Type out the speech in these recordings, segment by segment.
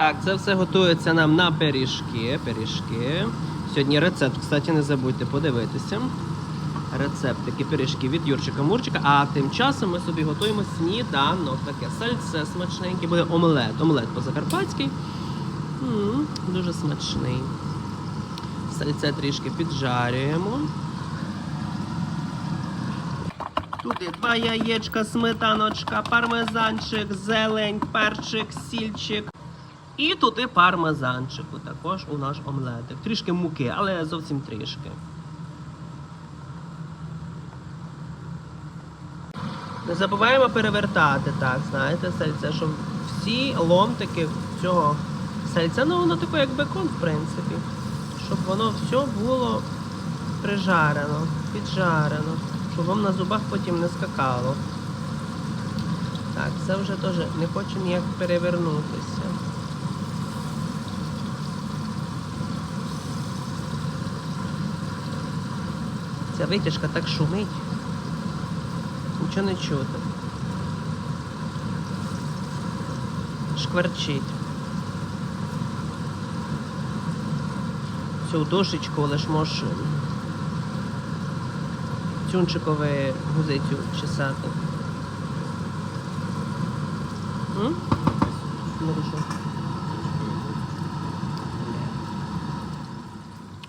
Так, це все готується нам на пиріжки. Пиріжки. Сьогодні рецепт, кстати, не забудьте подивитися. Рецептики пиріжки від Юрчика Мурчика. А тим часом ми собі готуємо сніданок. Таке сальце смачненьке, буде омлет. Омлет по-закарпатськи. М, Дуже смачний. Сальце трішки піджарюємо. Туди два яєчка, сметаночка, пармезанчик, зелень, перчик, сільчик. І туди пармезанчику також у наш омлетик. Трішки муки, але зовсім трішки. Не забуваємо перевертати, так, знаєте, сальце, щоб всі ломтики цього сальця, ну воно таке як бекон, в принципі. Щоб воно все було прижарено, піджарено, щоб вам на зубах потім не скакало. Так, це вже теж не хоче ніяк перевернутися. Ця витяжка так шумить. Нічого не чути. Шкварчить. Цю дошечку лиш можеш цюнчикове гузицю чесати. М?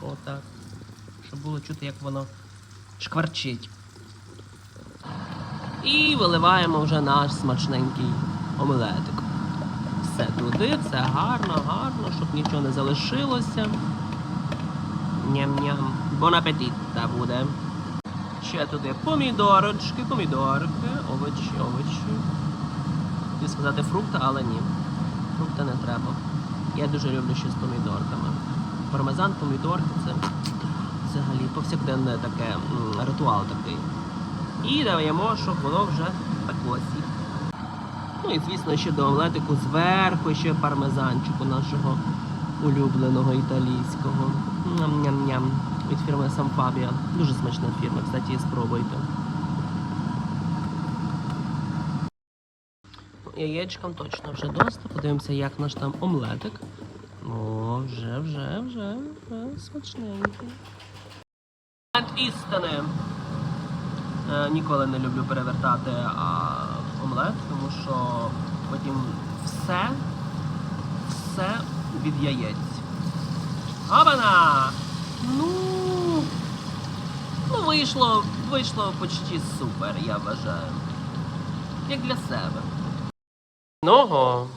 Отак. Щоб було чути, як воно шкварчить. І виливаємо вже наш смачненький омлетик. Все туди, все гарно, гарно, щоб нічого не залишилося. Ням-ням. Бон апетит та буде. Ще туди помідорочки, помідорки, овочі, овочі. Хотів сказати фрукти, але ні. Фрукти не треба. Я дуже люблю ще з помідорками. Пармезан, помідорки взагалі повсякденне таке ритуал такий. І даємо, щоб воно вже пеклося. Ну і звісно, ще до омлетику зверху ще пармезанчику нашого улюбленого італійського. Ням-ням-ням. Від фірми Самфабія. Дуже смачна фірма, кстати, спробуйте. Ну, Яєчкам точно вже доста. Подивимося, як наш там омлетик. О, вже, вже, вже, вже смачненький. Істини. Е, ніколи не люблю перевертати а, омлет, тому що потім все, все від яєць. Абана! Ну, ну вийшло, вийшло почти супер, я вважаю. Як для себе. Ного.